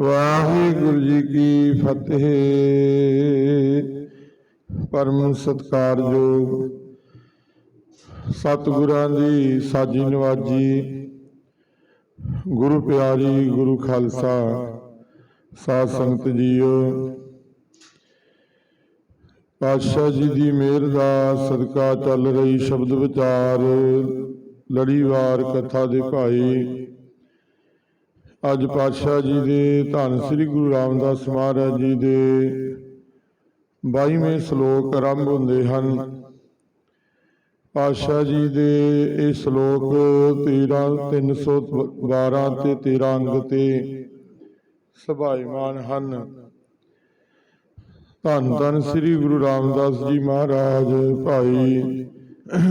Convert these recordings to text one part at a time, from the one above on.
ਵਾਹਿਗੁਰੂ ਜੀ ਕੀ ਫਤਿਹ। ਪਰਮ ਸਤਕਾਰਯੋਗ ਸਤਿਗੁਰਾਂ ਦੀ ਸਾਜੀ ਨਵਾਜੀ, ਗੁਰੂ ਪਿਆਰੀ, ਗੁਰੂ ਖਾਲਸਾ, ਸਾਧ ਸੰਗਤ ਜੀਓ। ਪਾਤਸ਼ਾਹ ਜੀ ਦੀ ਮਿਹਰ ਦਾ ਸਦਕਾ ਚੱਲ ਰਹੀ ਸ਼ਬਦ ਵਿਚਾਰ, ਲੜੀਵਾਰ ਕਥਾ ਦੇ ਭਾਈ ਅੱਜ ਪਾਤਸ਼ਾਹ ਜੀ ਦੇ ਧੰਨ ਸ੍ਰੀ ਗੁਰੂ ਰਾਮਦਾਸ ਮਹਾਰਾਜ ਜੀ ਦੇ 22ਵੇਂ ਸ਼ਲੋਕ ਆਰੰਭ ਹੁੰਦੇ ਹਨ। ਪਾਤਸ਼ਾਹ ਜੀ ਦੇ ਇਹ ਸ਼ਲੋਕ 13 312 ਤੇ 13 ਅੰਗ ਤੇ ਸੁਭਾਈਮਾਨ ਹਨ। ਧੰਨ ਧੰਨ ਸ੍ਰੀ ਗੁਰੂ ਰਾਮਦਾਸ ਜੀ ਮਹਾਰਾਜ, ਭਾਈ,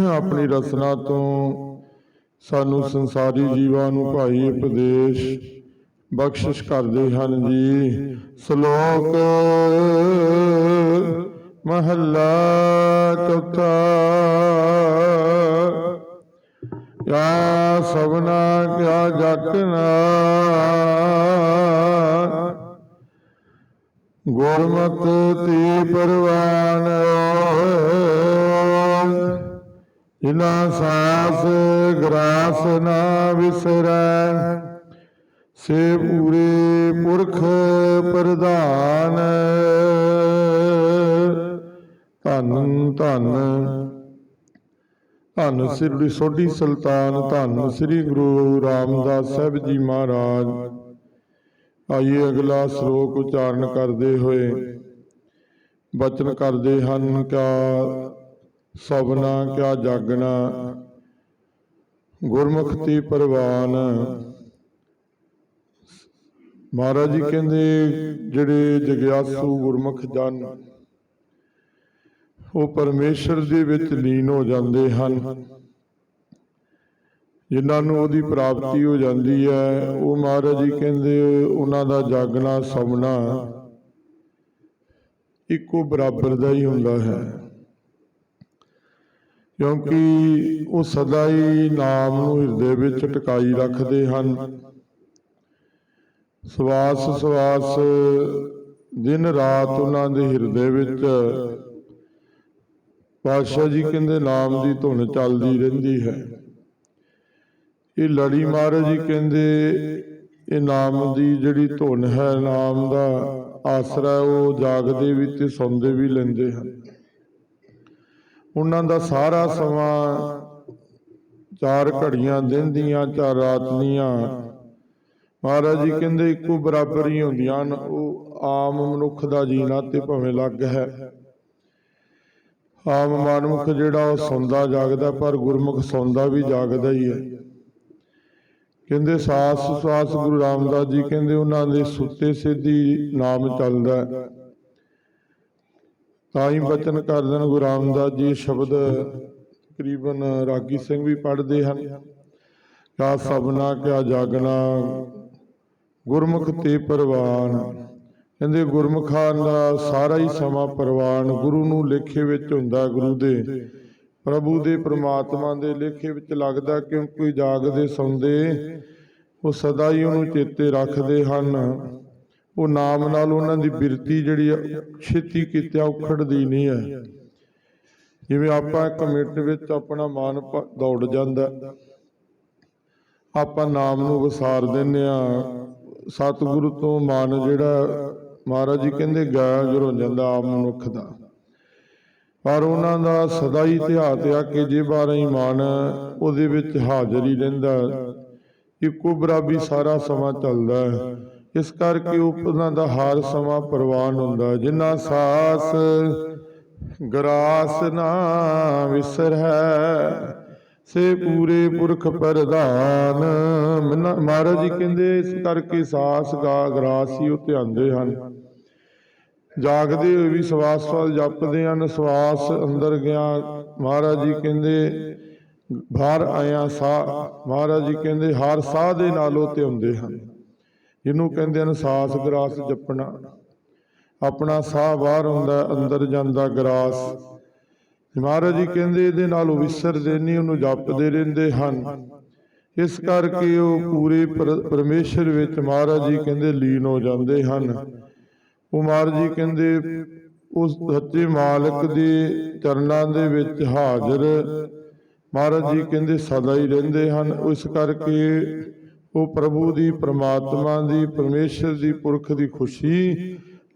ਆਪਣੀ ਰਸਨਾ ਤੋਂ ਸਾਨੂੰ ਸੰਸਾਰੀ ਜੀਵਾਂ ਨੂੰ ਭਾਈ ਉਪਦੇਸ਼ ਬਖਸ਼ਿਸ਼ ਕਰਦੇ ਹਨ ਜੀ। ਸ਼ਲੋਕ ਮਹੱਲਾ ਚੌਥਾ। ਯਾ ਸਭਨਾ ਕਿਆ ਜਗਨਾ ਗੁਰਮਤ ਤੀ ਪਰਵਾਨ। ਜਿਨਾ ਸਾਸ ਗਰਾਸ ਨਾ ਵਿਸਰੈ। ਸੇ ਪੂਰੇ ਪੁਰਖ ਪ੍ਰਧਾਨ। ਧੰਨ ਧੰਨ। ਧੰਨ ਸ੍ਰੀ ਸੋਢੀ ਸੁਲਤਾਨ, ਧੰਨ ਸ੍ਰੀ ਗੁਰੂ ਰਾਮਦਾਸ ਸਾਹਿਬ ਜੀ ਮਹਾਰਾਜ। ਆਈਏ ਅਗਲਾ ਸ਼ਲੋਕ ਉਚਾਰਨ ਕਰਦੇ ਹੋਏ। ਬਚਨ ਕਰਦੇ ਹਨ, ਕਿਆ ਸਭਨਾ, ਕਿਆ ਜਾਗਣਾ। ਗੁਰਮੁਖ ਗੁਰਮੁਖਤੀ ਪ੍ਰਵਾਨ। ਮਹਾਰਾਜ ਜੀ ਕਹਿੰਦੇ, ਜਿਹੜੇ ਜਗਿਆਸੂ ਗੁਰਮੁਖ ਜਨ, ਉਹ ਪਰਮੇਸ਼ਰ ਦੇ ਵਿੱਚ ਲੀਨ ਹੋ ਜਾਂਦੇ ਹਨ। ਜਿਨ੍ਹਾਂ ਨੂੰ ਉਹਦੀ ਪ੍ਰਾਪਤੀ ਹੋ ਜਾਂਦੀ ਹੈ, ਉਹ ਮਹਾਰਾਜ ਜੀ ਕਹਿੰਦੇ, ਉਹਨਾਂ ਦਾ ਜਾਗਣਾ ਸੌਣਾ ਇੱਕੋ ਬਰਾਬਰ ਦਾ ਹੀ ਹੁੰਦਾ ਹੈ। ਕਿਉਂਕਿ ਉਹ ਸਦਾ ਹੀ ਨਾਮ ਨੂੰ ਹਿਰਦੇ ਵਿੱਚ ਟਿਕਾਈ ਰੱਖਦੇ ਹਨ। ਸਵਾਸ ਸਵਾਸ ਦਿਨ ਰਾਤ ਉਹਨਾਂ ਦੇ ਹਿਰਦੇ ਵਿੱਚ। ਪਾਤਸ਼ਾਹ ਜੀ ਕਹਿੰਦੇ ਨਾਮ ਦੀ ਧੁਨ ਚੱਲਦੀ ਰਹਿੰਦੀ ਹੈ। ਇਹ ਲੜੀ ਮਹਾਰਾਜ ਜੀ ਕਹਿੰਦੇ ਇਹ ਨਾਮ ਦੀ ਜਿਹੜੀ ਧੁਨ ਹੈ ਨਾਮ ਦਾ ਆਸਰਾ ਹੈ, ਉਹ ਜਾਗਦੇ ਵੀ ਤੇ ਸੌਂਦੇ ਵੀ ਲੈਂਦੇ ਹਨ। ਉਹਨਾਂ ਦਾ ਸਾਰਾ ਸਮਾਂ ਚਾਰ ਘੜੀਆਂ ਦਿਨ ਦੀਆਂ ਚਾਰ ਰਾਤ ਦੀਆਂ ਮਹਾਰਾਜ ਜੀ ਕਹਿੰਦੇ ਇੱਕੋ ਬਰਾਬਰ ਹੀ ਹੁੰਦੀਆਂ ਹਨ, ਉਹ ਆਮ ਮਨੁੱਖ ਦਾ ਜੀਣਾ ਤੇ ਭਾਵੇਂ ਲੱਗ ਹੈ। ਆਮ ਮਨੁੱਖ ਜਿਹੜਾ ਉਹ ਸੌਂਦਾ ਜਾਗਦਾ, ਪਰ ਗੁਰਮੁਖ ਸੌਂਦਾ ਵੀ ਜਾਗਦਾ ਹੀ ਹੈ। ਕਹਿੰਦੇ ਸਾਸ ਸਵਾਸ ਗੁਰੂ ਰਾਮਦਾਸ ਜੀ ਕਹਿੰਦੇ ਉਹਨਾਂ ਦੇ ਸੁੱਤੇ ਸਿੱਧੀ ਨਾਮ ਚੱਲਦਾ ਤਾਂ ਹੀ ਬਚਨ ਕਰਦੇ ਹਨ ਗੁਰੂ ਰਾਮਦਾਸ ਜੀ ਸ਼ਬਦ ਤਕਰੀਬਨ ਰਾਗੀ ਸਿੰਘ ਵੀ ਪੜ੍ਹਦੇ ਹਨ। ਕਾ ਸਭਨਾ, ਕਿਆ ਜਾਗਣਾ ਗੁਰਮੁਖ ਤੇ ਪਰਵਾਨ। ਕਹਿੰਦੇ ਗੁਰਮੁਖਾਂ ਦਾ ਸਾਰਾ ਹੀ ਸਮਾਂ ਪਰਵਾਨ ਗੁਰੂ ਨੂੰ ਲੇਖੇ ਵਿੱਚ ਹੁੰਦਾ ਗੁਰੂ ਦੇ। ਪ੍ਰਭੂ ਦੇ ਪ੍ਰਮਾਤਮਾ ਦੇ ਲੇਖੇ ਵਿੱਚ ਲੱਗਦਾ ਕਿਉਂਕਿ ਜਾਗਦੇ ਸੌਂਦੇ? ਉਹ ਸਦਾ ਹੀ ਉਹਨੂੰ ਚੇਤੇ ਰੱਖਦੇ ਹਨ। ਉਹ ਨਾਮ ਨਾਲ ਉਹਨਾਂ ਦੀ ਬਿਰਤੀ ਜਿਹੜੀ ਆ, ਛੇਤੀ ਕੀਤਿਆਂ ਉਖੜਦੀ ਨਹੀਂ ਹੈ। ਜਿਵੇਂ ਆਪਾਂ ਇੱਕ ਮਿੰਟ ਵਿੱਚ ਆਪਣਾ ਮਨ ਦੌੜ ਜਾਂਦਾ। ਆਪਾਂ ਨਾਮ ਨੂੰ ਵਿਸਾਰ ਦਿੰਨੇ ਆ ਸਤਿਗੁਰੂ ਤੋਂ ਮਨ ਜਿਹੜਾ ਮਹਾਰਾਜ ਜੀ ਕਹਿੰਦੇ ਗਾਇਆ ਜਰੋ ਜਾਂਦਾ ਆਪ ਮਨੁੱਖ ਦਾ। ਪਰ ਉਹਨਾਂ ਦਾ ਸਦਾ ਹੀ ਧਿਆਤ ਆ ਕਿ ਜੇ ਬਾਰੇ ਹੀ ਮਨ ਉਹਦੇ ਵਿੱਚ ਹਾਜ਼ਰ ਹੀ ਰਹਿੰਦਾ, ਇੱਕੋ ਬਰਾਬੀ ਸਾਰਾ ਸਮਾਂ ਚੱਲਦਾ ਹੈ। ਇਸ ਕਰਕੇ ਉਹਨਾਂ ਦਾ ਹਰ ਸਮਾਂ ਪ੍ਰਵਾਨ ਹੁੰਦਾ ਜਿੰਨਾ ਸਾਸ ਗਰਾਸ ਨਾ ਵਿਸਰ ਹੈ ਸੇ ਪੂਰੇ ਪੁਰਖ ਪ੍ਰਧਾਨ। ਮਹਾਰਾਜ ਜੀ ਕਹਿੰਦੇ, ਇਸ ਕਰਕੇ ਸਾਸ ਗਾ ਗਰਾਸ ਹੀ ਉਹ ਧਿਆਉਂਦੇ ਹਨ। ਜਾਗਦੇ ਹੋਏ ਵੀ ਸਵਾਸ ਵੱਲ ਜਪਦੇ ਹਨ, ਸਵਾਸ ਅੰਦਰ ਗਿਆ। ਮਹਾਰਾਜ ਜੀ ਕਹਿੰਦੇ, ਬਾਹਰ ਆਇਆ ਸਾਹ ਮਹਾਰਾਜ ਜੀ ਕਹਿੰਦੇ, ਹਰ ਸਾਹ ਦੇ ਨਾਲ ਉਹ ਤੇ ਹੁੰਦੇ ਹਨ। ਜਿਹਨੂੰ ਕਹਿੰਦੇ ਹਨ ਸਾਸ ਗਰਾਸ ਜਪਣਾ। ਆਪਣਾ ਸਾਹ ਬਾਹਰ ਹੁੰਦਾ ਅੰਦਰ ਜਾਂਦਾ ਗਰਾਸ। ਮਹਾਰਾਜ ਜੀ ਕਹਿੰਦੇ ਇਹਦੇ ਨਾਲ ਉਹ ਵਿਸਰਦੇ ਨਹੀਂ, ਉਹਨੂੰ ਜਪਦੇ ਰਹਿੰਦੇ ਹਨ। ਇਸ ਕਰਕੇ ਉਹ ਪੂਰੇ ਪਰ- ਪਰਮੇਸ਼ਰ ਵਿੱਚ ਮਹਾਰਾਜ ਜੀ ਕਹਿੰਦੇ ਲੀਨ ਹੋ ਜਾਂਦੇ ਹਨ। ਉਹ ਮਹਾਰਾਜ ਜੀ ਕਹਿੰਦੇ ਉਸ ਸੱਚੇ ਮਾਲਕ ਦੇ ਚਰਨਾਂ ਦੇ ਵਿੱਚ ਹਾਜ਼ਰ ਮਹਾਰਾਜ ਜੀ ਕਹਿੰਦੇ ਸਦਾ ਹੀ ਰਹਿੰਦੇ ਹਨ। ਇਸ ਕਰਕੇ ਉਹ ਪ੍ਰਭੂ ਦੀ, ਪ੍ਰਮਾਤਮਾ ਦੀ, ਪਰਮੇਸ਼ਰ ਦੀ, ਪੁਰਖ ਦੀ ਖੁਸ਼ੀ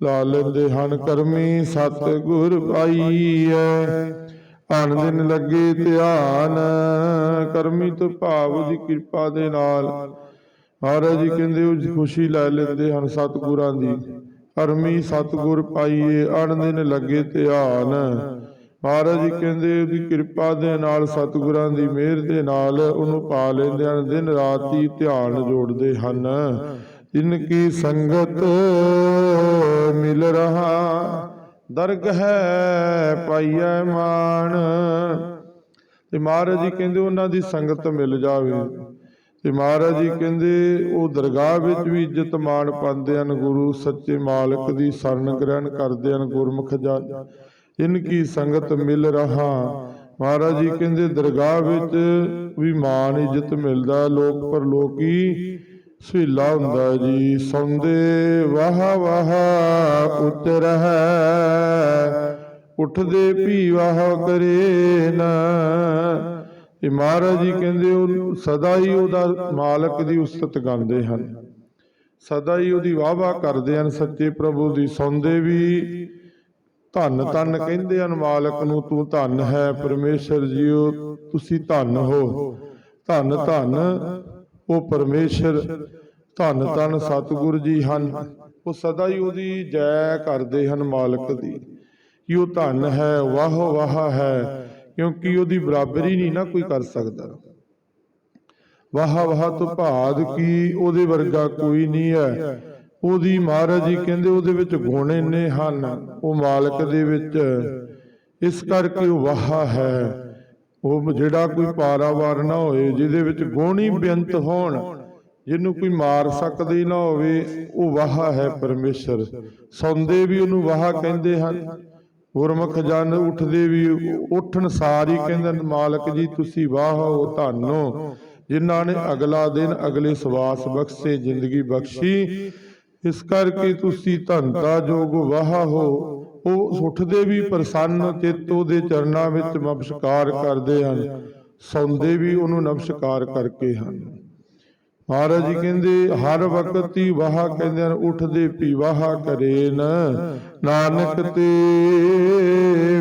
ਲਾ ਲੈਂਦੇ ਹਨ। ਕਰਮੀ ਸਤਿਗੁਰ ਪਾਈਐ ਆਨ ਦਿਨ ਲੱਗੇ ਧਿਆਨ ਕਰਮੀ ਤੋਂ ਭਾਵ ਦੀ ਕਿਰਪਾ ਦੇ ਨਾਲ। ਮਹਾਰਾਜ ਜੀ ਕਹਿੰਦੇ ਉਹ ਖੁਸ਼ੀ ਲੈ ਲੈਂਦੇ ਹਨ ਸਤਿਗੁਰਾਂ ਦੀ। ਕਰਮੀ ਸਤਿਗੁਰ ਪਾਈਏ ਅਣ ਦਿਨ ਲੱਗੇ ਧਿਆਨ। ਮਹਾਰਾਜ ਜੀ ਕਹਿੰਦੇ ਉਹਦੀ ਕਿਰਪਾ ਦੇ ਨਾਲ ਸਤਿਗੁਰਾਂ ਦੀ ਮਿਹਰ ਦੇ ਨਾਲ ਉਹਨੂੰ ਪਾ ਲੈਂਦੇ ਹਨ ਦਿਨ ਰਾਤ ਹੀ ਧਿਆਨ ਜੋੜਦੇ ਹਨ। ਜਿਨ ਕੀ ਸੰਗਤ ਮਿਲ ਰਹਾ ਦਰਗ ਪਾਈਐ ਮਾਨ ਤੇ ਮਹਾਰਾਜ ਜੀ ਕਹਿੰਦੇ ਉਹਨਾਂ ਦੀ ਸੰਗਤ ਮਿਲ ਜਾਵੇ। ਤੇ ਮਹਾਰਾਜ ਜੀ ਕਹਿੰਦੇ ਉਹ ਦਰਗਾਹ ਵਿੱਚ ਵੀ ਇੱਜ਼ਤ ਮਾਣ ਪਾਉਂਦੇ ਹਨ, ਗੁਰੂ ਸੱਚੇ ਮਾਲਕ ਦੀ ਸ਼ਰਨ ਗ੍ਰਹਿਣ ਕਰਦੇ ਹਨ, ਗੁਰਮੁਖ ਜਨ ਇਨ ਕੀ ਸੰਗਤ ਮਿਲ ਰਹਾ। ਮਹਾਰਾਜ ਜੀ ਕਹਿੰਦੇ ਦਰਗਾਹ ਵਿੱਚ ਵੀ ਮਾਣ, ਇੱਜ਼ਤ ਮਿਲਦਾ, ਲੋਕ ਪਰ ਲੋਕੀ ਸੁਹੀਲਾ ਹੁੰਦਾ ਜੀ, ਸੌਂਦੇ ਵਾਹ ਵਾਹ ਉਤਰ ਉੱਠਦੇ ਵੀ ਵਾਹ ਕਰੇ ਨਾ। ਇਹ ਮਹਾਰਾਜ ਜੀ ਕਹਿੰਦੇ ਉਹ ਸਦਾ ਹੀ ਉਹਦਾ ਮਾਲਕ ਦੀ ਉਸਤਤ ਗਾਉਂਦੇ ਹਨ। ਸਦਾ ਹੀ ਉਹਦੀ ਵਾਹ ਵਾਹ ਕਰਦੇ ਹਨ ਸੱਚੇ ਪ੍ਰਭੂ ਦੀ। ਸੌਂਦੇ ਵੀ ਧੰਨ ਧੰਨ ਕਹਿੰਦੇ ਹਨ ਮਾਲਕ ਨੂੰ, ਤੂੰ ਧੰਨ ਹੈ ਪਰਮੇਸ਼ਰ ਜੀਓ, ਤੁਸੀਂ ਧੰਨ ਹੋ। ਧੰਨ ਧੰਨ ਉਹ ਪਰਮੇਸ਼ਰ ਧੰਨ ਧੰਨ ਸਤਿਗੁਰ ਜੀ ਹਨ। ਉਹ ਸਦਾ ਹੀ ਉਹਦੀ ਜੈ ਕਰਦੇ ਹਨ ਮਾਲਕ ਦੀ। ਕਿ ਉਹ ਧੰਨ ਹੈ, ਵਾਹ ਵਾਹ ਹੈ, ਕਿਉਂਕਿ ਉਹਦੀ ਬਰਾਬਰੀ ਨਹੀਂ ਨਾ ਕੋਈ ਕਰ ਸਕਦਾ। ਵਾਹ ਵਾਹ ਤੋਂ ਭਾਦ ਕੀ, ਉਹਦੇ ਵਰਗਾ ਕੋਈ ਨਹੀਂ ਹੈ। ਉਹਦੀ ਮਹਾਰਾਜ ਜੀ ਕਹਿੰਦੇ ਉਹਦੇ ਵਿੱਚ ਗੁਣ ਇੰਨੇ ਹਨ, ਉਹ ਮਾਲਕ ਦੇ ਵਿੱਚ। ਇਸ ਕਰਕੇ ਉਹ ਵਾਹ ਹੈ। ਉਹ ਜਿਹੜਾ ਕੋਈ ਪਾਰਾਵਾਰ ਨਾ ਹੋਏ ਜਿਹਦੇ ਵਿੱਚ ਗੁਣ ਬੇਅੰਤ ਹੋਣ ਜਿਹਨੂੰ ਕੋਈ ਮਾਰ ਸਕਦਾ ਨਾ ਹੋਵੇ ਉਹ ਵਾਹ ਹੈ ਪਰਮੇਸ਼ਰ। ਸੌਂਦੇ ਵੀ ਉਹਨੂੰ ਵਾਹ ਕਹਿੰਦੇ ਹਨ। ਗੁਰਮੁਖ ਜਨ ਉੱਠਦੇ ਵੀ ਉੱਠਣ ਸਾਰ ਹੀ ਕਹਿੰਦੇ ਨੇ, ਮਾਲਕ ਜੀ ਤੁਸੀਂ ਵਾਹ ਹੋ ਧੰਨੋ। ਜਿਨ੍ਹਾਂ ਨੇ ਅਗਲਾ ਦਿਨ ਅਗਲੇ ਸਵਾਸ ਬਖਸ਼ੇ ਜ਼ਿੰਦਗੀ ਬਖਸ਼ੀ। ਇਸ ਕਰਕੇ ਤੁਸੀਂ ਧੰਤਾ ਜੋਗ ਵਾਹ ਹੋ। ਉਹ ਉੱਠਦੇ ਵੀ ਪ੍ਰਸੰਨ ਚਿੱਤ ਉਹਦੇ ਚਰਨਾਂ ਵਿੱਚ ਨਮਸਕਾਰ ਕਰਦੇ ਹਨ, ਸੌਂਦੇ ਵੀ ਉਹਨੂੰ ਨਮਸਕਾਰ ਕਰਕੇ ਹਨ। ਮਹਾਰਾਜ ਜੀ ਕਹਿੰਦੇ, ਹਰ ਵਕਤ ਹੀ ਵਾਹ ਕਹਿੰਦੇ ਹਨ, ਉੱਠਦੇ ਪੀ ਵਾਹ ਕਰੇ ਨਾਨਕ ਤੇ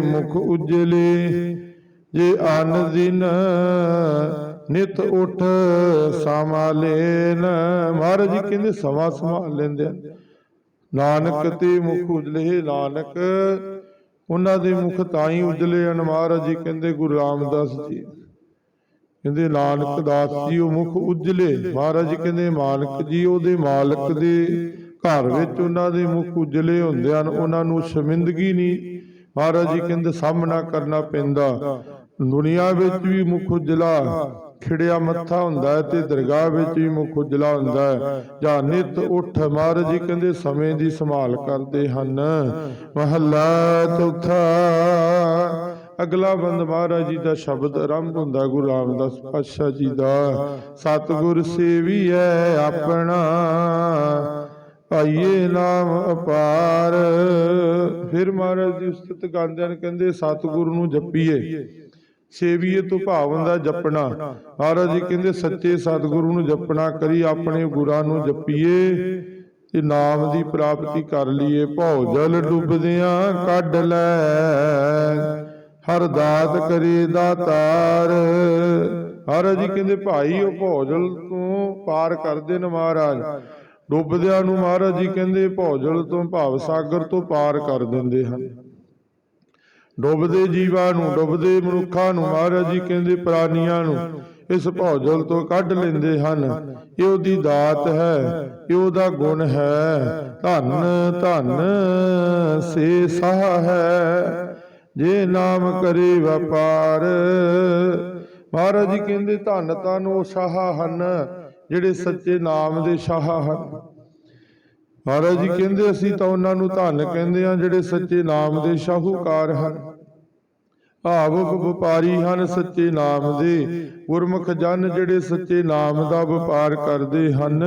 ਮੁਖ ਉਜਲੇ, ਜੇ ਅਨ ਦਿਨ ਨਿਤ ਉਠ ਸੰਭਾਲੇਨ। ਮਹਾਰਾਜ ਜੀ ਕਹਿੰਦੇ, ਸਮਾਂ ਸੰਭਾਲ ਲੈਂਦੇ ਆ ਨਾਨਕ ਤੇ ਮੁਖ ਉਜਲੇ ਨਾਨਕ। ਉਹਨਾਂ ਦੇ ਮੁਖ ਤਾਂ ਹੀ ਉਜਲੇ ਹਨ ਮਹਾਰਾਜ ਜੀ ਕਹਿੰਦੇ ਗੁਰੂ ਰਾਮਦਾਸ ਜੀ। ਕਹਿੰਦੇ ਨਾਨਕ ਦਾਸ ਜੀ ਉਹ ਮੁਖ ਉਜਲੇ। ਮਹਾਰਾਜ ਜੀ ਕਹਿੰਦੇ ਮਾਲਕ ਜੀ ਉਹਦੇ ਮਾਲਕ ਦੇ ਘਰ ਵਿੱਚ ਉਹਨਾਂ ਦੇ ਮੁਖ ਉਜਲੇ ਹੁੰਦੇ ਹਨ। ਉਹਨਾਂ ਨੂੰ ਸ਼ਰਮਿੰਦਗੀ ਨਹੀਂ। ਮਹਾਰਾਜ ਜੀ ਕਹਿੰਦੇ ਸਾਹਮਣਾ ਕਰਨਾ ਪੈਂਦਾ। ਦੁਨੀਆ ਵਿੱਚ ਵੀ ਮੁਖ ਉਜਲਾ। ਖਿੜਿਆ ਮੱਥਾ ਹੁੰਦਾ ਹੈ ਤੇ ਦਰਗਾਹ ਵਿੱਚ ਵੀ ਮੁਖ ਉਜਲਾ ਹੁੰਦਾ ਹੈ। ਜਾਂ ਨਿਤ ਉੱਠ ਮਹਾਰਾਜ ਜੀ ਕਹਿੰਦੇ ਸਮੇਂ ਦੀ ਸੰਭਾਲ ਕਰਦੇ ਹਨ। ਮਹੱਲਾ ਚੌਥਾ, ਅਗਲਾ ਬੰਦ ਮਹਾਰਾਜ ਜੀ ਦਾ ਸ਼ਬਦ ਆਰੰਭ ਹੁੰਦਾ, ਗੁਰੂ ਰਾਮਦਾਸ ਪਾਤਸ਼ਾਹ ਜੀ ਦਾ। ਸਤਿਗੁਰ ਸੇਵੀਐ ਆਪਣਾ, ਪਾਈਏ ਨਾਮ ਅਪਾਰ। ਫਿਰ ਮਹਾਰਾਜ ਜੀ ਉਸਤਤ ਗਾਉਂਦੇ ਨੇ ਕਹਿੰਦੇ, ਸਤਿਗੁਰੂ ਨੂੰ ਜਪੀਏ। ਸੇਵੀਏ ਤੋਂ ਭਾਵ ਹੁੰਦਾ ਜਪਣਾ। ਮਹਾਰਾਜ ਜੀ ਕਹਿੰਦੇ ਸੱਚੇ ਸਤਿਗੁਰੂ ਨੂੰ ਜਪਣਾ ਕਰੀ ਆਪਣੇ ਗੁਰਾਂ ਨੂੰ ਜਪੀਏ। ਤੇ ਨਾਮ ਦੀ ਪ੍ਰਾਪਤੀ ਕਰ ਲਈਏ। ਭਉ ਜਲ ਡੁੱਬਦਿਆਂ ਕੱਢ ਲੈ। ਹਰ ਦਾਤ ਕਰੇ ਦਾਤਾਰ। ਮਹਾਰਾਜ ਜੀ ਕਹਿੰਦੇ ਭਾਈ ਉਹ ਭੋਜਲ ਤੋਂ ਪਾਰ ਕਰਦੇ ਨੇ ਮਹਾਰਾਜ। ਡੁੱਬਦਿਆਂ ਨੂੰ ਮਹਾਰਾਜ ਜੀ ਕਹਿੰਦੇ ਭੋਜਲ ਤੋਂ ਭਾਵ ਸਾਗਰ ਤੋਂ ਪਾਰ ਕਰ ਦਿੰਦੇ ਹਨ। ਡੁੱਬਦੇ ਜੀਵਾਂ ਨੂੰ ਡੁੱਬਦੇ ਮਨੁੱਖਾਂ ਨੂੰ ਮਹਾਰਾਜ ਜੀ ਕਹਿੰਦੇ ਪ੍ਰਾਨੀਆਂ ਨੂੰ ਇਸ ਭੌਜਲ ਤੋਂ ਕੱਢ ਲੈਂਦੇ ਹਨ। ਇਹ ਉਹਦੀ ਦਾਤ ਹੈ ਇਹ ਉਹਦਾ ਗੁਣ ਹੈ। ਧੰਨ ਧੰਨ ਸੇ ਸਾਹ ਹੈ। ਜੇ ਨਾਮ ਕਰੇ ਵਪਾਰ। ਮਹਾਰਾਜ ਜੀ ਕਹਿੰਦੇ ਧੰਨ ਧੰਨ ਉਹ ਸ਼ਾਹ ਹਨ ਜਿਹੜੇ ਸੱਚੇ ਨਾਮ ਦੇ ਸ਼ਾਹ ਹਨ। ਮਹਾਰਾਜ ਜੀ ਕਹਿੰਦੇ ਅਸੀਂ ਤਾਂ ਉਹਨਾਂ ਨੂੰ ਧੰਨ ਕਹਿੰਦੇ ਆ ਜਿਹੜੇ ਸੱਚੇ ਨਾਮ ਦੇ ਸ਼ਾਹੂਕਾਰ ਹਨ। ਭਾਵੁਕ ਵਪਾਰੀ ਹਨ ਸੱਚੇ ਨਾਮ ਦੇ। ਗੁਰਮੁਖ ਜਨ ਜਿਹੜੇ ਸੱਚੇ ਨਾਮ ਦਾ ਵਪਾਰ ਕਰਦੇ ਹਨ।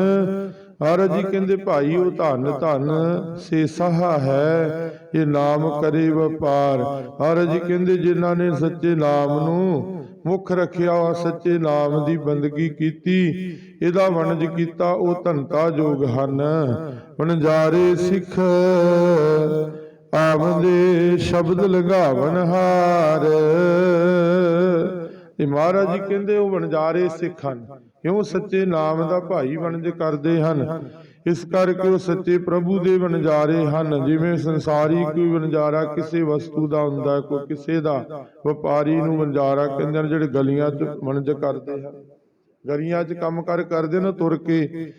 ਮਹਾਰਾਜ ਜੀ ਕਹਿੰਦੇ ਭਾਈ ਉਹ ਧੰਨ ਧੰਨ ਸੇ ਸਹਾ ਹੈ ਇਹ ਨਾਮ ਕਰੇ ਵਪਾਰ। ਮਹਾਰਾਜ ਜੀ ਕਹਿੰਦੇ ਜਿਨ੍ਹਾਂ ਨੇ ਸੱਚੇ ਨਾਮ ਨੂੰ ਮੁੱਖ ਰੱਖਿਆ ਸੱਚੇ ਨਾਮ ਦੀ ਬੰਦਗੀ ਕੀਤੀ। ਇਹਦਾ ਵਣਜ ਕੀਤਾ ਉਹ ਧੰਤਾ ਜੋਗ ਹਨ। ਵਣਜਾਰੇ ਸਿੱਖ ਆਵਦੇ ਸ਼ਬਦ ਲਗਾਵਨ ਹਾਰ। ਇਹ ਮਹਾਰਾਜ ਜੀ ਕਹਿੰਦੇ ਉਹ ਵਣਜਾਰੇ ਸਿੱਖ ਹਨ। ਕਿਉਂ? ਸੱਚੇ ਨਾਮ ਦਾ ਭਾਈ ਵਣਜ ਕਰਦੇ ਹਨ। ਇਸ ਕਰਕੇ ਉਹ ਸੱਚੇ ਪ੍ਰਭੂ ਦੇ ਵਣਜਾਰੇ ਹਨ। ਜਿਵੇਂ ਸੰਸਾਰੀ ਕੋਈ ਵਣਜਾਰਾ ਕਿਸੇ ਵਸਤੂ ਦਾ ਹੁੰਦਾ ਕੋਈ ਕਿਸੇ ਦਾ ਵਪਾਰੀ ਨੂੰ ਵਣਜਾਰਾ ਕਹਿੰਦੇ ਨੇ ਜਿਹੜੇ ਗਲੀਆਂ 'ਚ ਵਣਜ ਕਰਦੇ ਹਨ। ਗਲੀਆਂ 'ਚ ਕੰਮ ਕਰ ਕਰਦੇ ਨੇ, ਤੁਰ ਕੇ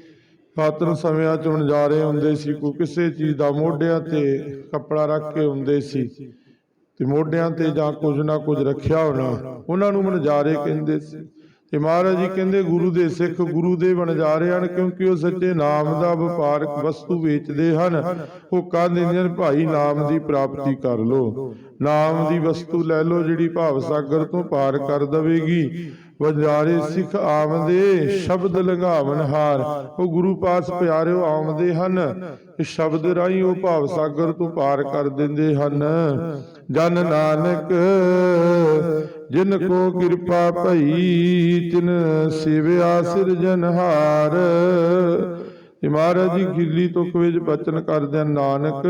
ਖਾਤਰ ਸਮਿਆਂ 'ਚ ਵਣਜਾਰੇ ਹੁੰਦੇ ਸੀ, ਕੋਈ ਕਿਸੇ ਚੀਜ਼ ਦਾ ਮੋਢਿਆਂ ਤੇ ਕੱਪੜਾ ਰੱਖ ਕੇ ਹੁੰਦੇ ਸੀ ਤੇ ਮੋਢਿਆਂ ਤੇ ਜਾਂ ਕੁਝ ਨਾ ਕੁਝ ਰੱਖਿਆ ਹੋਣਾ, ਉਹਨਾਂ ਨੂੰ ਵਣਜਾਰੇ ਕਹਿੰਦੇ ਸੀ। ਤੇ ਮਹਾਰਾਜ ਜੀ ਕਹਿੰਦੇ ਗੁਰੂ ਦੇ ਸਿੱਖ ਗੁਰੂ ਦੇ ਵਣਜਾਰੇ ਹਨ ਕਿਉਂਕਿ ਉਹ ਸੱਚੇ ਨਾਮ ਦਾ ਵਪਾਰਕ ਵਸਤੂ ਵੇਚਦੇ ਹਨ। ਉਹ ਕਹਿੰਦੇ ਨੇ ਭਾਈ ਨਾਮ ਦੀ ਪ੍ਰਾਪਤੀ ਕਰ ਲੋ ਨਾਮ ਦੀ ਵਸਤੂ ਲੈ ਲੋ ਜਿਹੜੀ ਭਾਵ ਸਾਗਰ ਤੋਂ ਪਾਰ ਕਰ ਦਵੇਗੀ। ਵਣਜਾਰੇ ਸਿੱਖ ਆਵਦੇ, ਸ਼ਬਦ ਲੰਘਾਵਨ ਹਾਰ। ਉਹ ਗੁਰੂ ਪਾਸ ਪਿਆਰਿਓ ਆਉਂਦੇ ਹਨ, ਸ਼ਬਦ ਰਾਹੀਂ ਉਹ ਭਾਵ ਸਾਗਰ ਤੋਂ ਪਾਰ ਕਰ ਦਿੰਦੇ ਹਨ। ਜਨ ਨਾਨਕ, ਜਿਨ ਕੋ ਕਿਰਪਾ ਭਈ, ਤਿਨ ਸੇਵਿਆ ਸਿਰਜਨਹਾਰ ਇਹ ਮਹਾਰਾਜ ਜੀ ਗਿੱਲੀ ਤੁਕ ਵਿੱਚ ਬਚਨ ਕਰਦੇ ਨਾਨਕ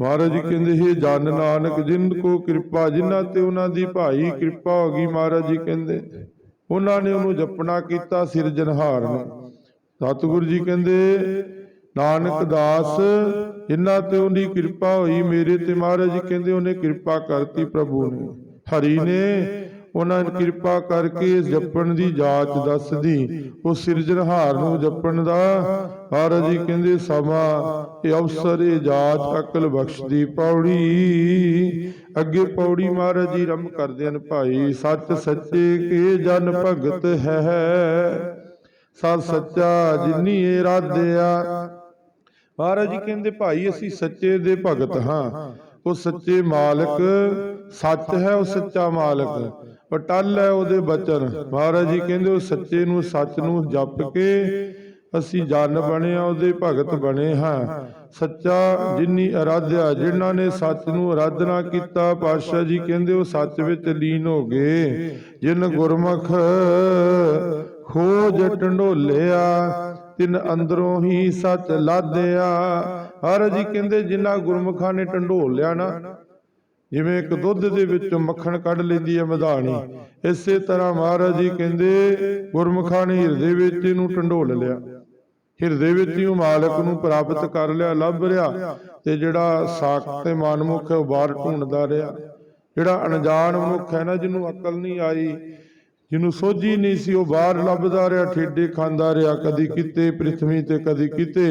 ਮਹਾਰਾਜ ਜੀ ਕਹਿੰਦੇ, ਹੈ ਜਨ ਨਾਨਕ, ਜਿਨ ਕੋ ਕਿਰਪਾ, ਜਿਨ੍ਹਾਂ ਤੇ ਉਹਨਾਂ ਦੀ ਭਾਈ ਕਿਰਪਾ ਹੋ ਗਈ, ਮਹਾਰਾਜ ਜੀ ਕਹਿੰਦੇ। ਉਹਨਾਂ ਨੇ ਉਹਨੂੰ ਜਪਣਾ ਕੀਤਾ ਸਿਰਜਨਹਾਰ ਨੂੰ ਸਤਿਗੁਰੂ ਜੀ ਕਹਿੰਦੇ, ਨਾਨਕ ਦਾਸ, ਜਿਨ੍ਹਾਂ ਤੇ ਉਹਦੀ ਕਿਰਪਾ ਹੋਈ, ਮੇਰੇ ਤੇ ਮਹਾਰਾਜ ਜੀ ਕਹਿੰਦੇ, ਉਹਨੇ ਕਿਰਪਾ ਕਰਤੀ ਪ੍ਰਭੂ ਨੇ। ਹਰੀ ਨੇ ਉਹਨਾਂ ਨੇ ਕਿਰਪਾ ਕਰਕੇ ਜਪਣ ਦੀ ਜਾਚ ਦੱਸਦੀ। ਉਹ ਸਿਰਜਣਹਾਰ ਨੂੰ ਜਪਣ ਦਾ ਮਹਾਰਾਜ ਜੀ ਕਹਿੰਦੇ ਸਮਾਂ ਇਹ ਅਵਸਰ ਇਹ ਜਾਚ ਅਕਲ ਬਖਸ਼ਦੀ ਪੌੜੀ। ਅੱਗੇ ਪੌੜੀ ਮਹਾਰਾਜ ਜੀ ਰਮ ਕਰਦੇ ਹਨ ਭਾਈ ਸੱਚ ਸੱਚੇ ਕੇ ਜਨ ਭਗਤ ਹੈ। ਸਤ ਸੱਚਾ ਜਿਨੀ ਇਰਾਦਿਆ ਮਹਾਰਾਜ ਜੀ ਕਹਿੰਦੇ ਭਾਈ ਅਸੀਂ ਸੱਚੇ ਦੇ ਭਗਤ ਹਾਂ। ਉਹ ਸੱਚੇ ਮਾਲਕ ਸੱਚ ਹੈ ਉਹ ਸੱਚਾ ਮਾਲਕ। ਪਟਲ ਹੈ ਉਹਦੇ ਬਚਨ। ਮਹਾਰਾਜ ਜੀ ਕਹਿੰਦੇ ਉਹ ਸੱਚੇ ਨੂੰ, ਸੱਚ ਨੂੰ ਜਪ ਕੇ ਅਸੀਂ ਜਨ ਬਣੇ ਆ ਉਹਦੇ ਭਗਤ ਬਣੇ ਹਾਂ। ਸੱਚਾ ਜਿਨੀ ਅਰਾਧਿਆ, ਜਿਨ੍ਹਾਂ ਨੇ ਸੱਚ ਨੂੰ ਅਰਾਧਨਾ ਕੀਤਾ, ਪਾਤਸ਼ਾਹ ਜੀ ਕਹਿੰਦੇ ਉਹ ਸੱਚ ਵਿੱਚ ਲੀਨ ਹੋ ਗਏ। ਜਿਨ ਗੁਰਮੁਖ ਖੋਜ ਟੰਡੋਲਿਆ ਤਿਨ ਅੰਦਰੋਂ ਹੀ ਸੱਚ ਲਾਦਿਆ ਹਰ ਜੀ ਕਹਿੰਦੇ ਜਿਨ੍ਹਾਂ ਗੁਰਮੁਖਾਂ ਨੇ ਟੰਡੋਲਿਆ ਨਾ ਜਿਵੇਂ ਇੱਕ ਦੁੱਧ ਦੇ ਵਿੱਚੋਂ ਮੱਖਣ ਕੱਢ ਲੈਂਦੀ ਹੈ ਮਧਾਣੀ। ਇਸੇ ਤਰ੍ਹਾਂ ਮਹਾਰਾਜ ਜੀ ਕਹਿੰਦੇ ਗੁਰਮੁਖਾਂ ਨੇ ਹਿਰਦੇ ਵਿੱਚ ਇਹਨੂੰ ਟੰਡੋਲ ਲਿਆ। ਹਿਰਦੇ ਵਿੱਚ ਹੀ ਉਹ ਮਾਲਕ ਨੂੰ ਪ੍ਰਾਪਤ ਕਰ ਲਿਆ ਲੱਭ ਰਿਹਾ ਤੇ ਜਿਹੜਾ ਸਾਖ ਤੇ ਮਨਮੁਖ ਹੈ ਉਹ ਬਾਹਰ ਢੂੰਡਦਾ ਰਿਹਾ। ਜਿਹੜਾ ਅਣਜਾਣ ਮਨੁੱਖ ਹੈ ਨਾ ਜਿਹਨੂੰ ਅਕਲ ਨਹੀਂ ਆਈ ਜਿਹਨੂੰ ਸੋਝੀ ਨਹੀਂ ਸੀ ਉਹ ਬਾਹਰ ਲੱਭਦਾ ਰਿਹਾ ਠੇਡੇ ਖਾਂਦਾ ਰਿਹਾ ਕਦੀ ਕਿਤੇ ਪ੍ਰਿਥਵੀ ਤੇ ਕਦੀ ਕਿਤੇ।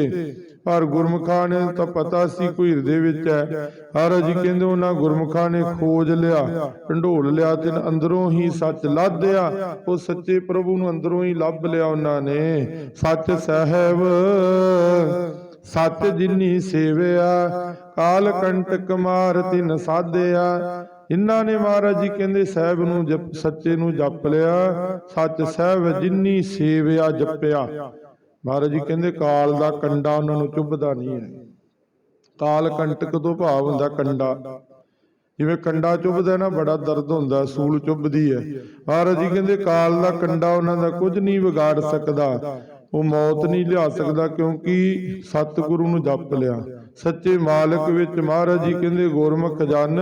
ਪਰ ਗੁਰਮੁਖਾਂ ਨੇ ਤਾਂ ਪਤਾ ਸੀ ਕੋਈ ਹਿਰਦੇ ਵਿੱਚ ਹੈ। ਹਰ ਜੀ ਕਹਿੰਦੇ ਉਹਨਾਂ ਗੁਰਮੁਖਾਂ ਨੇ ਖੋਜ ਲਿਆ, ਢੰਡੋਲ ਲਿਆ ਤੇ ਅੰਦਰੋਂ ਹੀ ਸੱਚ ਲੱਭਿਆ ਉਹ ਸੱਚੇ ਪ੍ਰਭੂ ਨੂੰ ਅੰਦਰੋਂ ਹੀ ਲੱਭ ਲਿਆ ਉਹਨਾਂ ਨੇ। ਸੱਚ ਸਹਿਬ, ਸੱਚ ਜਿਨੀ ਸੇਵਿਆ, ਕਾਲ ਕੰਟਕ ਮਾਰ ਤਿਨ ਸਾਧਿਆ। ਇਹਨਾਂ ਨੇ ਮਹਾਰਾਜ ਜੀ ਕਹਿੰਦੇ ਸਾਹਿਬ ਨੂੰ ਜਪ, ਸੱਚੇ ਨੂੰ ਜਪ ਲਿਆ, ਸੱਚ ਸਾਹਿਬ ਜਿਨੀ ਸੇਵਿਆ ਜਪਿਆ। ਮਹਾਰਾਜ ਜੀ ਕਹਿੰਦੇ ਕਾਲ ਦਾ ਕੰਡਾ ਉਹਨਾਂ ਨੂੰ ਚੁੱਭਦਾ ਨਹੀਂ ਹੈ। ਕਾਲ ਕੰਟਕ ਤੋਂ ਭਾਵ ਹੁੰਦਾ ਕੰਡਾ। ਜਿਵੇਂ ਕੰਡਾ ਚੁੱਭਦਾ ਨਾ ਬੜਾ ਦਰਦ ਹੁੰਦਾ ਸੂਲ ਚੁੱਭਦੀ ਹੈ। ਮਹਾਰਾਜ ਜੀ ਕਹਿੰਦੇ ਕਾਲ ਦਾ ਕੰਡਾ ਉਹਨਾਂ ਦਾ ਕੁਝ ਨਹੀਂ ਵਿਗਾੜ ਸਕਦਾ। ਉਹ ਮੌਤ ਨਹੀਂ ਲਿਆ ਸਕਦਾ ਕਿਉਂਕਿ ਸਤਿਗੁਰੂ ਨੂੰ ਜਪ ਲਿਆ। ਸੱਚੇ ਮਾਲਕ ਵਿੱਚ ਮਹਾਰਾਜ ਜੀ ਕਹਿੰਦੇ ਗੁਰਮੁਖ ਜਨ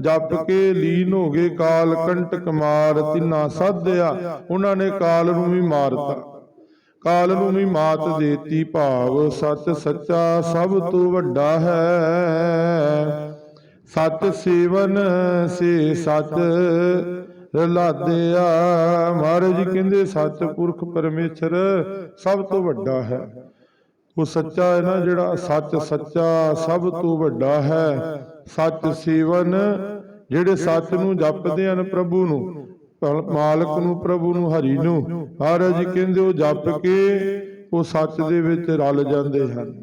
ਜਪ ਕੇ ਲੀਨ ਹੋ ਗਏ ਕਾਲ ਕੰਟਕ ਮਾਰ ਤਿੰਨਾ ਸਾਧਿਆ ਉਹਨਾਂ ਨੇ ਕਾਲ ਨੂੰ ਵੀ ਮਾਰਤਾ। ਕਾਲ ਨੂੰ ਵੀ ਮਾਤ ਦੇਤੀ ਭਾਵ ਸੱਚ ਸੱਚਾ ਸਭ ਤੋਂ ਵੱਡਾ ਹੈ। ਸਤ ਸੇਵਨ ਸੇ ਸਤ ਰਲਾਦਿਆ। ਮਹਾਰਾਜ ਜੀ ਕਹਿੰਦੇ ਸੱਚ ਪੁਰਖ ਪਰਮੇਸ਼ਰ ਸਭ ਤੋਂ ਵੱਡਾ ਹੈ। ਉਹ ਸੱਚਾ ਹੈ ਨਾ ਜਿਹੜਾ ਸੱਚ ਸੱਚਾ ਸਭ ਤੋਂ ਵੱਡਾ ਹੈ। ਸੱਚ ਸੇਵਨ ਜਿਹੜੇ ਸੱਚ ਨੂੰ ਜਪਦੇ ਹਨ ਪ੍ਰਭੂ ਨੂੰ ਮਾਲਕ ਨੂੰ, ਪ੍ਰਭੂ ਨੂੰ, ਹਰੀ ਨੂੰ, ਮਹਾਰਾਜ ਜੀ ਕਹਿੰਦੇ ਉਹ ਜਪ ਕੇ ਉਹ ਸੱਚ ਦੇ ਵਿੱਚ ਰਲ ਜਾਂਦੇ ਹਨ।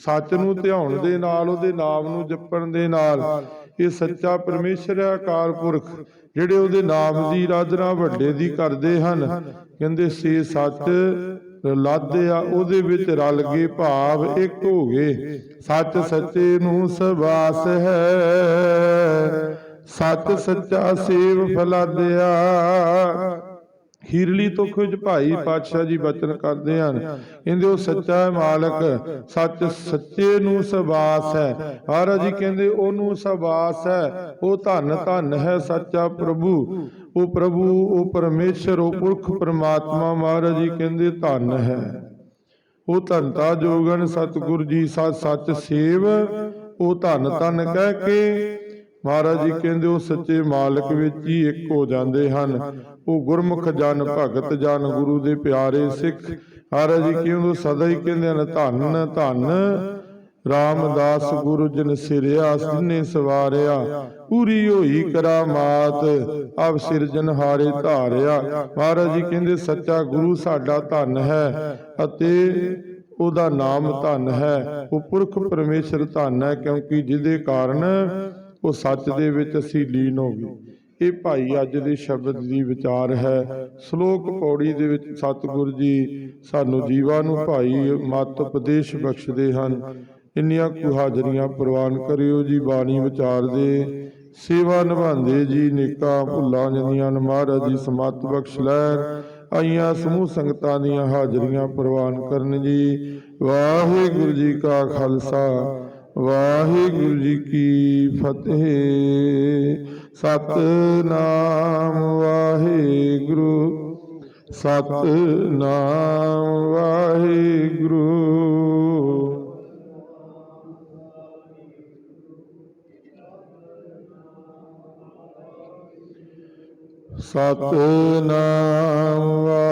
ਸੱਚ ਨੂੰ ਧਿਆਉਣ ਦੇ ਨਾਲ, ਉਹਦੇ ਨਾਮ ਨੂੰ ਜਪਣ ਦੇ ਨਾਲ, ਇਹ ਸੱਚਾ ਪਰਮੇਸ਼ਰ ਹੈ, ਅਕਾਲ ਪੁਰਖ, ਜਿਹੜੇ ਉਹਦੇ ਨਾਮ ਦੀ ਆਰਾਧਨਾ ਵੱਡੇ ਦੀ ਕਰਦੇ ਹਨ। ਕਹਿੰਦੇ ਸੇ ਸੱਚ ਲਾਦੇ ਆ, ਉਹਦੇ ਵਿੱਚ ਰਲ ਗਏ ਭਾਵ ਇੱਕ ਹੋ ਗਏ। ਸੱਚ ਸੱਚੇ ਨੂੰ ਸਵਾਸ ਹੈ। ਸੱਚ ਸੱਚਾ ਸੇਵ ਫਲਾਦਿਆ। ਹੀਰਲੀ ਤੁਖ ਵਿੱਚ ਭਾਈ ਪਾਤਸ਼ਾਹ ਜੀ ਬਚਨ ਕਰਦੇ ਹਨ। ਕਹਿੰਦੇ ਉਹ ਸੱਚਾ ਹੈ ਮਾਲਕ। ਸੱਚ ਸੱਚੇ ਨੂੰ ਸਵਾਸ ਹੈ। ਮਹਾਰਾਜ ਜੀ ਕਹਿੰਦੇ ਉਹਨੂੰ ਸਵਾਸ ਹੈ। ਉਹ ਧੰਨ ਧੰਨ ਹੈ ਸੱਚਾ ਪ੍ਰਭੂ। ਉਹ ਪ੍ਰਭੂ ਉਹ ਪਰਮੇਸ਼ਰ ਉਹ ਪੁਰਖ ਪ੍ਰਮਾਤਮਾ ਮਹਾਰਾਜ ਜੀ ਕਹਿੰਦੇ ਧੰਨ ਹੈ। ਉਹ ਧੰਤਾ ਜੋਗਨ ਸਤਿਗੁਰ ਜੀ ਸੱਚ ਸੱਚ ਸੇਵ। ਉਹ ਧੰਨ ਧੰਨ ਕਹਿ ਕੇ ਮਹਾਰਾਜ ਜੀ ਕਹਿੰਦੇ ਉਹ ਸੱਚੇ ਮਾਲਕ ਵਿੱਚ ਹੀ ਇੱਕ ਹੋ ਜਾਂਦੇ ਹਨ। ਉਹ ਗੁਰਮੁਖ ਜਨ ਭਗਤ ਜਨ ਗੁਰੂ ਦੇ ਪਿਆਰੇ ਸਿੱਖ। ਮਹਾਰਾਜ ਜੀ ਕਹਿੰਦੇ ਸਦਾ ਹੀ ਕਹਿੰਦੇ ਹਨ ਧੰਨ ਧੰਨ ਰਾਮਦਾਸ ਗੁਰੂ ਜਨ ਸਿਰਿਆ ਸਿਨੇ ਸਵਾਰਿਆ ਪੂਰੀ ਹੋਈ ਕਰਾਮਾਤ ਅਬ ਸਿਰਜਨ ਹਾਰੇ ਧਾਰਿਆ। ਮਹਾਰਾਜ ਜੀ ਕਹਿੰਦੇ ਸੱਚਾ ਗੁਰੂ ਸਾਡਾ ਧੰਨ ਹੈ ਅਤੇ ਉਹਦਾ ਨਾਮ ਧੰਨ ਹੈ। ਉਹ ਪੁਰਖ ਪਰਮੇਸ਼ਰ ਧੰਨ ਹੈ ਕਿਉਂਕਿ ਜਿਹਦੇ ਕਾਰਨ ਉਹ ਸੱਚ ਦੇ ਵਿੱਚ ਅਸੀਂ ਲੀਨ ਹੋ ਗਏ। ਇਹ ਭਾਈ ਅੱਜ ਦੇ ਸ਼ਬਦ ਦੀ ਵਿਚਾਰ ਹੈ। ਸ਼ਲੋਕ ਪੌੜੀ ਦੇ ਵਿੱਚ ਸਤਿਗੁਰ ਜੀ ਸਾਨੂੰ ਜੀਵਾਂ ਨੂੰ ਭਾਈ ਮਤ ਉਪਦੇਸ਼ ਬਖਸ਼ਦੇ ਹਨ। ਇੰਨੀਆਂ ਕੁ ਹਾਜ਼ਰੀਆਂ ਪ੍ਰਵਾਨ ਕਰਿਓ ਜੀ, ਬਾਣੀ ਵਿਚਾਰ ਦੇ। ਸੇਵਾ ਨਿਭਾਉਂਦੇ ਜੀ, ਨੇਕਾਂ ਭੁੱਲਾਂ ਜਨੀਆਂ ਮਹਾਰਾਜ ਜੀ ਸਮਤ ਬਖਸ਼ ਲੈਣ। ਆਈਆਂ ਸਮੂਹ ਸੰਗਤਾਂ ਦੀਆਂ ਹਾਜ਼ਰੀਆਂ ਪ੍ਰਵਾਨ ਕਰਨ ਜੀ। ਵਾਹਿਗੁਰੂ ਜੀ ਕਾ ਖਾਲਸਾ। ਵਾਹਿਗੁਰੂ ਜੀ ਕੀ ਫਤਿਹ। ਸਤਨਾਮ ਵਾਹਿਗੁਰੂ। ਸਤਨਾਮ ਵਾਹਿਗੁਰੂ। ਸਤਨਾਮ ਵਾ